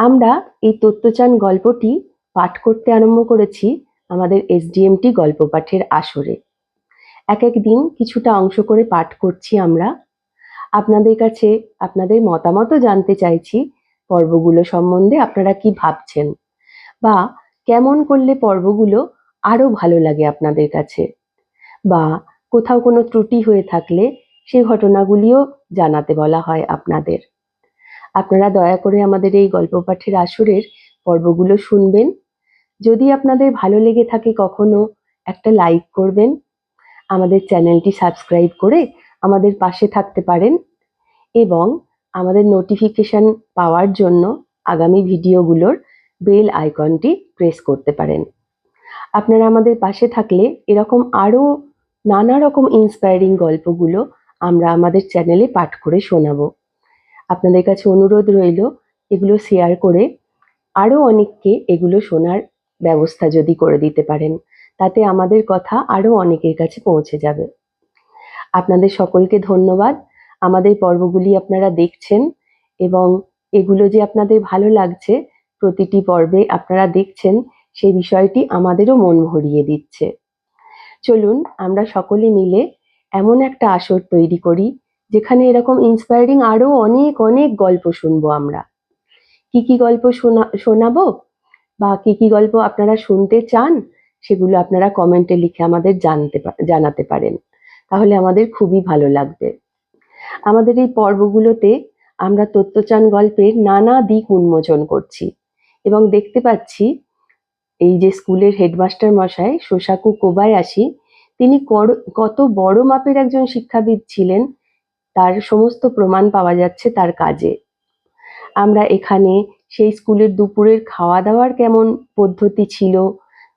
আমরা এই তত্ত্বচান গল্পটি পাঠ করতে আরম্ভ করেছি আমাদের এসডিএমটি গল্প পাঠের আসরে। এক এক দিন কিছুটা অংশ করে পাঠ করছি আমরা। আপনাদের কাছে আপনাদের মতামতও জানতে চাইছি পর্বগুলো সম্বন্ধে আপনারা কি ভাবছেন? বা কেমন করলে পর্বগুলো আরও ভালো লাগে আপনাদের কাছে? বা কোথাও কোনো ত্রুটি হয়ে থাকলে সেই ঘটনাগুলিও জানাতে বলা হয় আপনাদের। আপনারা দয়া করে আমাদের এই গল্প পাঠের আসরের পর্বগুলো শুনবেন। যদি আপনাদের ভালো লেগে থাকে কখনো, একটা লাইক করবেন। আমাদের চ্যানেলটি সাবস্ক্রাইব করে আমাদের পাশে থাকতে পারেন এবং আমাদের নোটিফিকেশন পাওয়ার জন্য আগামী ভিডিওগুলোর বেল আইকনটি প্রেস করতে পারেন। আপনারা আমাদের পাশে থাকলে এরকম আরও নানা রকম ইন্সপায়ারিং গল্পগুলো আমরা আমাদের চ্যানেলে পাঠ করে শোনাবো। আপনাদের কাছে অনুরোধ রইল এগুলো শেয়ার করে আরও অনেককে এগুলো শোনার ব্যবস্থা যদি করে দিতে পারেন, তাতে আমাদের কথা আরও অনেকের কাছে পৌঁছে যাবে। আপনাদের সকলকে ধন্যবাদ। আমাদের পর্বগুলি আপনারা দেখছেন এবং এগুলো যে আপনাদের ভালো লাগছে, প্রতিটি পর্বে আপনারা দেখছেন সেই বিষয়টি আমাদেরও মন ভরিয়ে দিচ্ছে। চলুন, আমরা সকলে মিলে এমন একটা আসর তৈরি করি যেখানে এরকম ইন্সপায়ারিং আরও অনেক অনেক গল্প শুনব আমরা। কি কি গল্প শোনা, শোনাবো? বা কি কি গল্প আপনারা শুনতে চান? সেগুলো আপনারা কমেন্টে লিখে আমাদের জানতে জানাতে পারেন। তাহলে আমাদের খুবই ভালো লাগবে। আমাদের এই পর্বগুলোতে আমরা তত্ত্বচান গল্পের নানা দিক উন্মোচন করছি এবং দেখতে পাচ্ছি এই যে স্কুলের হেডমাস্টার মশাই শোসাকু কোবায়াসি, তিনি কত বড় মাপের একজন শিক্ষাবিদ ছিলেন। তার সমস্ত প্রমাণ পাওয়া যাচ্ছে তার কাজে। আমরা এখানে সেই স্কুলের দুপুরের খাওয়া দাওয়ার কেমন পদ্ধতি ছিল?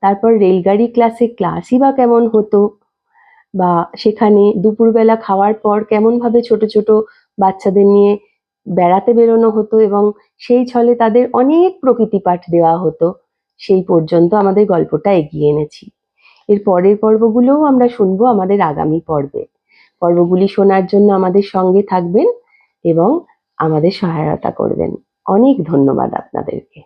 তারপর রেলগাড়ি ক্লাসে ক্লাসই বা কেমন হতো? বা সেখানে দুপুরবেলা খাওয়ার পর কেমনভাবে ছোট ছোট বাচ্চাদের নিয়ে বেড়াতে বেরোনো হতো এবং সেই ছলে তাদের অনেক প্রকৃতি পাঠ দেওয়া হতো, সেই পর্যন্ত আমাদের গল্পটা এগিয়ে এনেছি। এর পরের পর্বগুলোও আমরা শুনব আমাদের আগামী পর্বে। পর্বগুলি শোনার জন্য আমাদের সঙ্গে থাকবেন এবং আমাদের সহায়তা করবেন। অনেক ধন্যবাদ আপনাদেরকে।